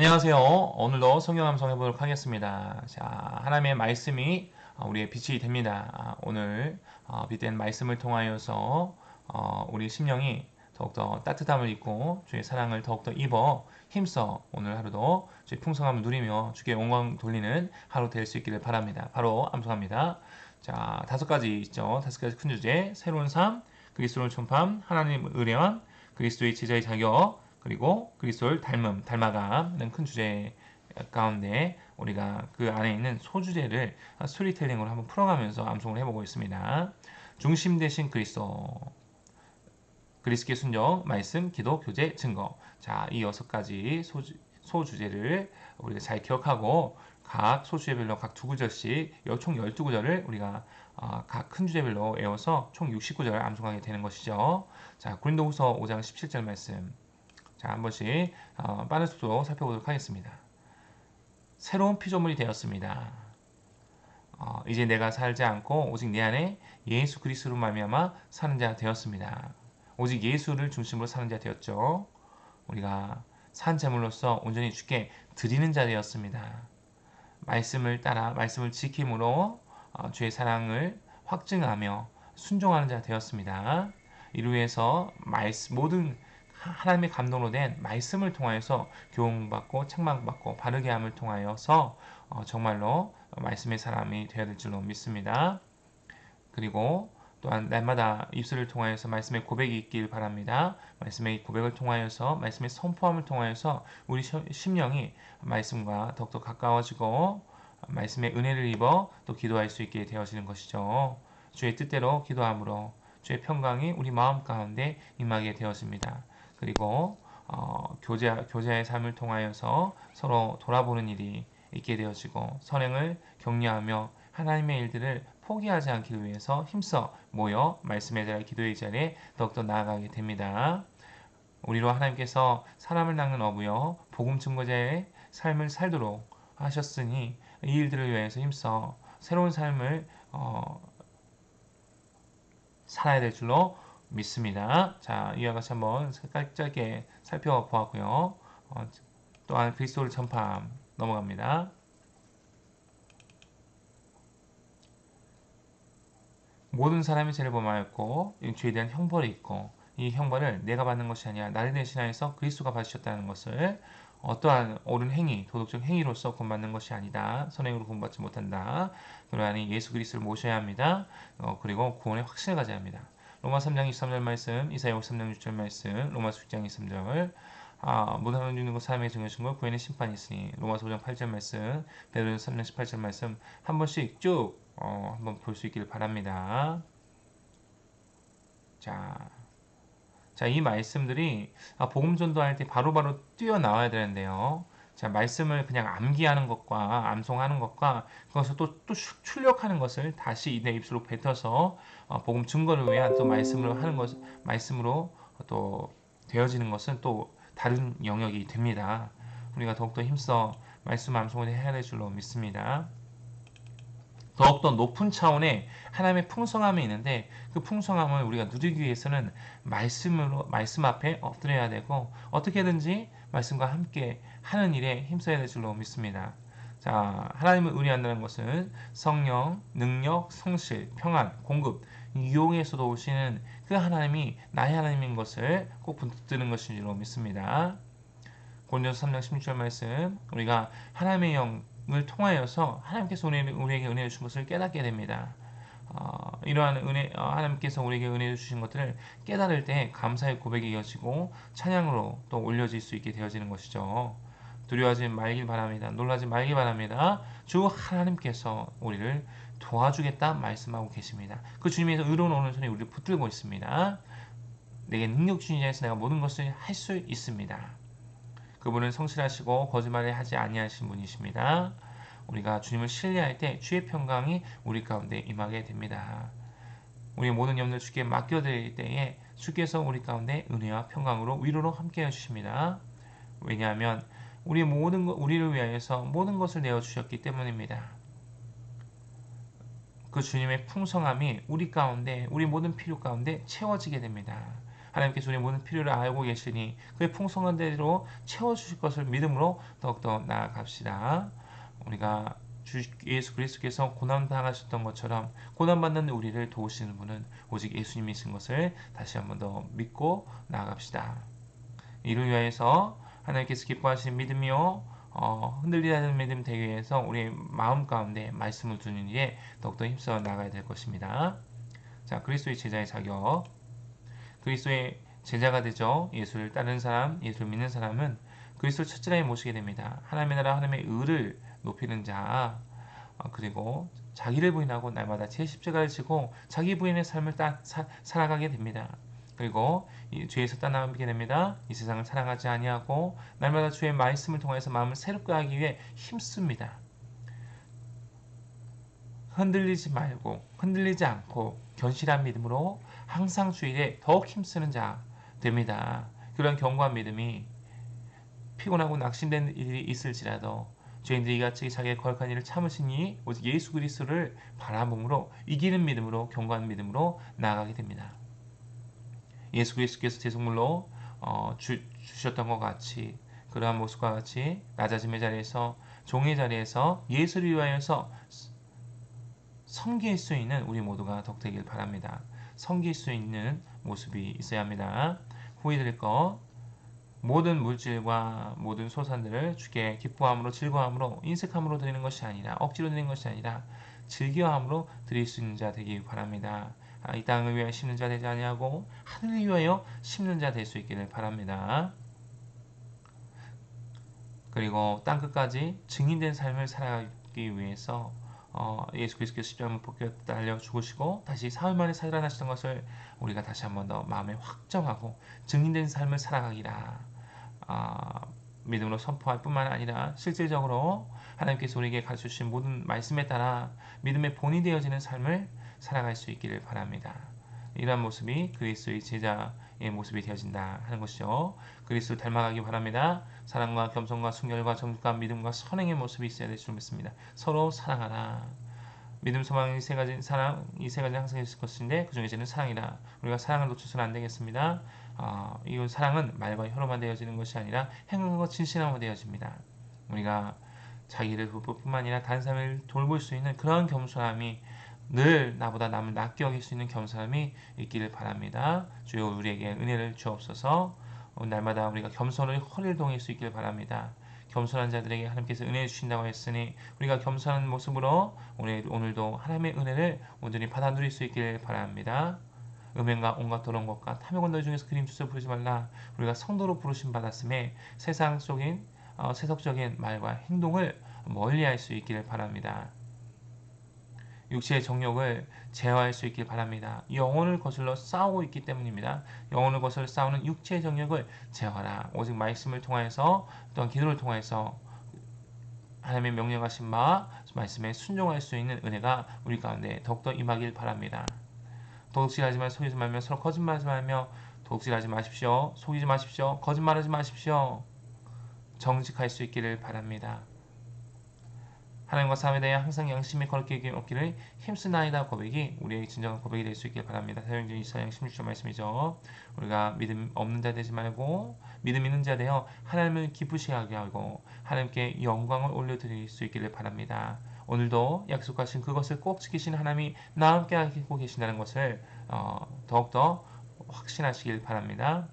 안녕하세요. 오늘도 성경 함성 해보도록 하겠습니다. 자, 하나님의 말씀이 어, 우리의 빛이 됩니다. 아, 오늘 어, 빛된 말씀을 통하여서 어, 우리 심령이 더욱더 따뜻함을 입고 주의 사랑을 더욱더 입어 힘써 오늘 하루도 주의 풍성함을 누리며 주께 영광 돌리는 하루 될 수 있기를 바랍니다. 바로 암송합니다. 자, 다섯 가지 있죠. 다섯 가지 큰 주제. 새로운 삶, 그리스도를 촌팜, 하나님 의뢰한, 그리스도의 제자의 자격, 그리고 그리스도를 닮음, 닮아가는 큰 주제 가운데 우리가 그 안에 있는 소주제를 스토리텔링으로 한번 풀어가면서 암송을 해보고 있습니다. 중심 대신 그리스도 그리스께 순종, 말씀, 기도, 교제, 증거. 자, 이 여섯 가지 소주, 소주제를 우리가 잘 기억하고 각 소주제별로 각 두 구절씩 총 12구절을 우리가 어, 각큰 주제별로 외워서 총 69절을 암송하게 되는 것이죠. 자, 고린도후서 5장 17절 말씀. 자, 한 번씩 어, 빠른 속도로 살펴보도록 하겠습니다. 새로운 피조물이 되었습니다. 어, 이제 내가 살지 않고 오직 내 안에 예수 그리스도로 말미암아 사는 자 되었습니다. 오직 예수를 중심으로 사는 자 되었죠. 우리가 산 제물로서 온전히 주께 드리는 자 되었습니다. 말씀을 따라 말씀을 지킴으로 어, 주의 사랑을 확증하며 순종하는 자 되었습니다. 이로 해서 말씀, 모든 하나님의 감동으로 된 말씀을 통하여서 교훈받고 책망받고 바르게 함을 통하여서 어, 정말로 말씀의 사람이 되어야 될 줄로 믿습니다. 그리고 또한 날마다 입술을 통하여서 말씀의 고백이 있길 바랍니다. 말씀의 고백을 통하여서 말씀의 선포함을 통하여서 우리 심령이 말씀과 더욱더 가까워지고 말씀의 은혜를 입어 또 기도할 수 있게 되어지는 것이죠. 주의 뜻대로 기도함으로 주의 평강이 우리 마음 가운데 임하게 되었습니다. 그리고 어, 교제, 교제의 삶을 통하여서 서로 돌아보는 일이 있게 되어지고 선행을 격려하며 하나님의 일들을 포기하지 않기 위해서 힘써 모여 말씀의 자리, 기도의 자리에 더욱더 나아가게 됩니다. 우리로 하나님께서 사람을 낚는 어부여 복음 증거자의 삶을 살도록 하셨으니 이 일들을 위해서 힘써 새로운 삶을 어, 살아야 될 줄로 믿습니다. 자, 이와 같이 한번 짧게 살펴보았고요. 어, 또한 그리스도를 전파 넘어갑니다. 모든 사람이 죄를 범하였고 죄에 대한 형벌이 있고 이 형벌을 내가 받는 것이 아니라 나를 대신하여서 그리스도가 받으셨다는 것을 어떠한 옳은 행위, 도덕적 행위로서 구원받는 것이 아니다. 선행으로 구원받지 못한다. 그러하니 예수 그리스도를 모셔야 합니다. 어, 그리고 구원의 확신을 가져야 합니다. 로마 3장 23절 말씀, 이사야 53장 6절 말씀, 로마서 6장 23절 아, 무당을 주는 것 사람의 정해진 것 구에는 심판이 있으니 로마서 5장 8절 말씀, 베드로서 3장 18절 말씀 한 번씩 쭉 어, 한번 볼 수 있기를 바랍니다. 자, 자, 이 말씀들이 아, 복음 전도할 때 바로바로 뛰어 나와야 되는데요. 자, 말씀을 그냥 암기하는 것과 암송하는 것과 그것을 또, 또 출력하는 것을 다시 내 입술로 뱉어서 어, 복음 증거를 위한 또 말씀으로 하는 것, 말씀으로 또 되어지는 것은 또 다른 영역이 됩니다. 우리가 더욱더 힘써 말씀 암송을 해야 될 줄로 믿습니다. 더욱더 높은 차원의 하나님의 풍성함이 있는데 그 풍성함을 우리가 누리기 위해서는 말씀으로 말씀 앞에 엎드려야 되고 어떻게든지 말씀과 함께 하는 일에 힘써야 될 줄로 믿습니다. 자, 하나님을 의뢰한다는 것은 성령, 능력, 성실, 평안, 공급, 유용에서도 오시는 그 하나님이 나의 하나님인 것을 꼭 붙드는 것인 줄로 믿습니다. 고린도서 3장 16절 말씀 우리가 하나님의 영을 통하여서 하나님께서 우리에게 은혜를 주신 것을 깨닫게 됩니다. 어, 이러한 은혜, 어, 하나님께서 우리에게 은혜를 주신 것들을 깨달을 때 감사의 고백이 이어지고 찬양으로 또 올려질 수 있게 되어지는 것이죠. 두려워하지 말길 바랍니다. 놀라지 말길 바랍니다. 주 하나님께서 우리를 도와주겠다 말씀하고 계십니다. 그 주님께서 의로운 오른손에 우리를 붙들고 있습니다. 내게 능력 주신 자에서 내가 모든 것을 할 수 있습니다. 그분은 성실하시고 거짓말을 하지 아니하신 분이십니다. 우리가 주님을 신뢰할 때 주의 평강이 우리 가운데 임하게 됩니다. 우리 모든 염려 주께 맡겨드릴 때에 주께서 우리 가운데 은혜와 평강으로 위로로 함께 해주십니다. 왜냐하면 우리 모든 것, 우리를 위하여서 모든 것을 내어 주셨기 때문입니다. 그 주님의 풍성함이 우리 가운데, 우리 모든 필요 가운데 채워지게 됩니다. 하나님께서 우리의 모든 필요를 알고 계시니 그의 풍성한 대로 채워주실 것을 믿음으로 더욱더 나아갑시다. 우리가 주 예수 그리스도께서 고난 당하셨던 것처럼 고난 받는 우리를 도우시는 분은 오직 예수님이신 것을 다시 한번 더 믿고 나아갑시다. 이를 위하여서 하나님께서 기뻐하시는 믿음이요 어, 흔들리는 믿음 되기 위해서 우리의 마음 가운데 말씀을 두는 일에 더욱더 힘써 나가야 될 것입니다. 자, 그리스도의 제자의 자격. 그리스도의 제자가 되죠. 예수를 따르는 사람, 예수를 믿는 사람은 그리스도를 첫째라에 모시게 됩니다. 하나님의 나라, 하나님의 의를 높이는 자, 어, 그리고 자기를 부인하고 날마다 제 십자가를 지고 자기 부인의 삶을 따, 사, 살아가게 됩니다. 그리고 죄에서 떠나게 됩니다. 이 세상을 사랑하지 아니하고 날마다 주의 말씀을 통해서 마음을 새롭게 하기 위해 힘씁니다. 흔들리지 말고 흔들리지 않고 견실한 믿음으로 항상 주일에 더욱 힘쓰는 자 됩니다. 그런 견고한 믿음이 피곤하고 낙심된 일이 있을지라도 죄인들이 이같이 자기의 거역한 일을 참으시니 오직 예수 그리스도를 바라봄으로 이기는 믿음으로 견고한 믿음으로 나아가게 됩니다. 예수 그리스도께서 제속물로 어, 주, 주셨던 것 같이 그러한 모습과 같이 낮아짐의 자리에서 종의 자리에서 예수를 위하여서 섬길 수 있는 우리 모두가 덕되길 바랍니다. 섬길 수 있는 모습이 있어야 합니다. 후회 드릴 것 모든 물질과 모든 소산들을 주께 기뻐함으로 즐거함으로 인색함으로 드리는 것이 아니라 억지로 드리는 것이 아니라 즐겨함으로 드릴 수 있는 자 되기 바랍니다. 아, 이 땅을 위하여 심는 자 되지 아니하고 하늘을 위하여 심는 자 될 수 있기를 바랍니다. 그리고 땅 끝까지 증인된 삶을 살아가기 위해서 어, 예수 그리스도께서 십자가를 벗겨 달려 죽으시고 다시 사흘 만에 살아나시던 것을 우리가 다시 한 번 더 마음에 확정하고 증인된 삶을 살아가기라 어, 믿음으로 선포할 뿐만 아니라 실질적으로 하나님께서 우리에게 가르쳐 주신 모든 말씀에 따라 믿음의 본이 되어지는 삶을 살아갈 수 있기를 바랍니다. 이러한 모습이 그리스도의 제자의 모습이 되어진다 하는 것이죠. 그리스도 닮아가기 바랍니다. 사랑과 겸손과 순결과 정직과 믿음과 선행의 모습이 있어야 될 줄 믿습니다. 서로 사랑하라. 믿음, 소망 이세 가지 사랑 이 세 가지 항상 있을 것인데 그 중에 제는 사랑이라. 우리가 사랑을 놓쳐서는 안 되겠습니다. 어, 이 사랑은 말과 혀로만 되어지는 것이 아니라 행동과 진실함으로 되어집니다. 우리가 자기를 부을 뿐만 아니라 다른 사람을 돌볼 수 있는 그런 겸손함이 늘 나보다 남을 낫게 여길 수 있는 겸손함이 있기를 바랍니다. 주여 우리에게 은혜를 주옵소서 날마다 우리가 겸손을 허리를 동일 수 있기를 바랍니다. 겸손한 자들에게 하나님께서 은혜 주신다고 했으니 우리가 겸손한 모습으로 오늘, 오늘도 하나님의 은혜를 온전히 받아 누릴 수 있기를 바랍니다. 음행과 온갖 더러운 것과 탐욕은 너희 중에서 그림 주서 부르지 말라. 우리가 성도로 부르심 받았음에 세상 속인 어, 세속적인 말과 행동을 멀리할 수 있기를 바랍니다. 육체의 정욕을 제어할 수 있길 바랍니다. 영혼을 거슬러 싸우고 있기 때문입니다. 영혼을 거슬러 싸우는 육체의 정욕을 제어하라. 오직 말씀을 통하여서 또한 기도를 통하여서 하나님의 명령하신 바 말씀에 순종할 수 있는 은혜가 우리 가운데 더욱더 임하길 바랍니다. 도둑질하지 말 속이지 말며 서로 거짓말하지 말며 도둑질하지 마십시오. 속이지 마십시오. 거짓말하지 마십시오. 정직할 수 있기를 바랍니다. 하나님과 삶에 대해 항상 양심이 거룩게 없기를 힘쓰나이다 고백이 우리의 진정한 고백이 될 수 있길 바랍니다. 사용전 이사양 16절 말씀이죠. 우리가 믿음 없는 자 되지 말고 믿음 있는 자 되어 하나님을 기쁘시하게 하고 하나님께 영광을 올려드릴 수 있기를 바랍니다. 오늘도 약속하신 그것을 꼭 지키신 하나님이 나와 함께 하고 계신다는 것을 어, 더욱더 확신하시길 바랍니다.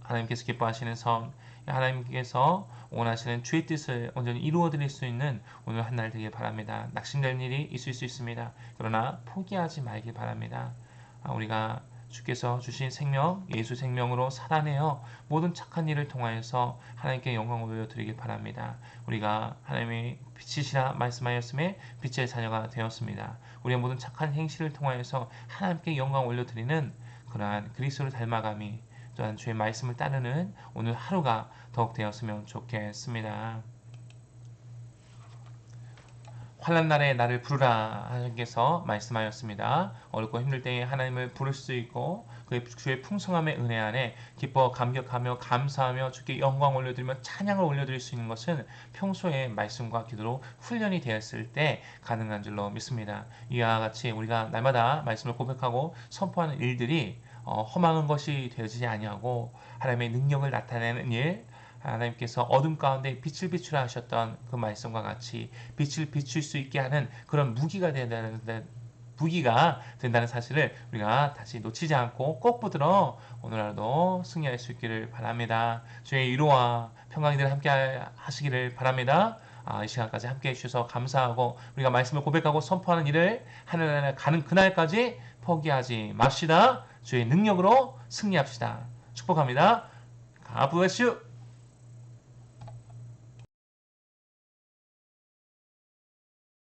하나님께서 기뻐하시는 선 하나님께서 원하시는 주의 뜻을 온전히 이루어 드릴 수 있는 오늘 한 날 되길 바랍니다. 낙심될 일이 있을 수 있습니다. 그러나 포기하지 말길 바랍니다. 아, 우리가 주께서 주신 생명, 예수 생명으로 살아내어 모든 착한 일을 통하여서 하나님께 영광을 올려드리길 바랍니다. 우리가 하나님의 빛이시라 말씀하였음에 빛의 자녀가 되었습니다. 우리의 모든 착한 행실을 통하여서 하나님께 영광을 올려드리는 그러한 그리스도를 닮아감이 또한 주의 말씀을 따르는 오늘 하루가 더욱 되었으면 좋겠습니다. 환란 날에 나를 부르라 하나님께서 말씀하였습니다. 어렵고 힘들 때에 하나님을 부를 수 있고 그의 주의 풍성함의 은혜 안에 기뻐 감격하며 감사하며 주께 영광 올려드리며 찬양을 올려드릴 수 있는 것은 평소에 말씀과 기도로 훈련이 되었을 때 가능한 줄로 믿습니다. 이와 같이 우리가 날마다 말씀을 고백하고 선포하는 일들이 어, 험한 것이 되어지지 아니하고 하나님의 능력을 나타내는 일 하나님께서 어둠 가운데 빛을 비추라 하셨던 그 말씀과 같이 빛을 비출 수 있게 하는 그런 무기가 된다는 무기가 된다는 사실을 우리가 다시 놓치지 않고 꼭 붙들어 오늘 하루도 승리할 수 있기를 바랍니다. 주의 위로와 평강이들 함께 하시기를 바랍니다. 아, 이 시간까지 함께 해주셔서 감사하고 우리가 말씀을 고백하고 선포하는 일을 하늘나라 가는 그날까지 포기하지 맙시다. 주의 능력으로 승리합시다. 축복합니다. You.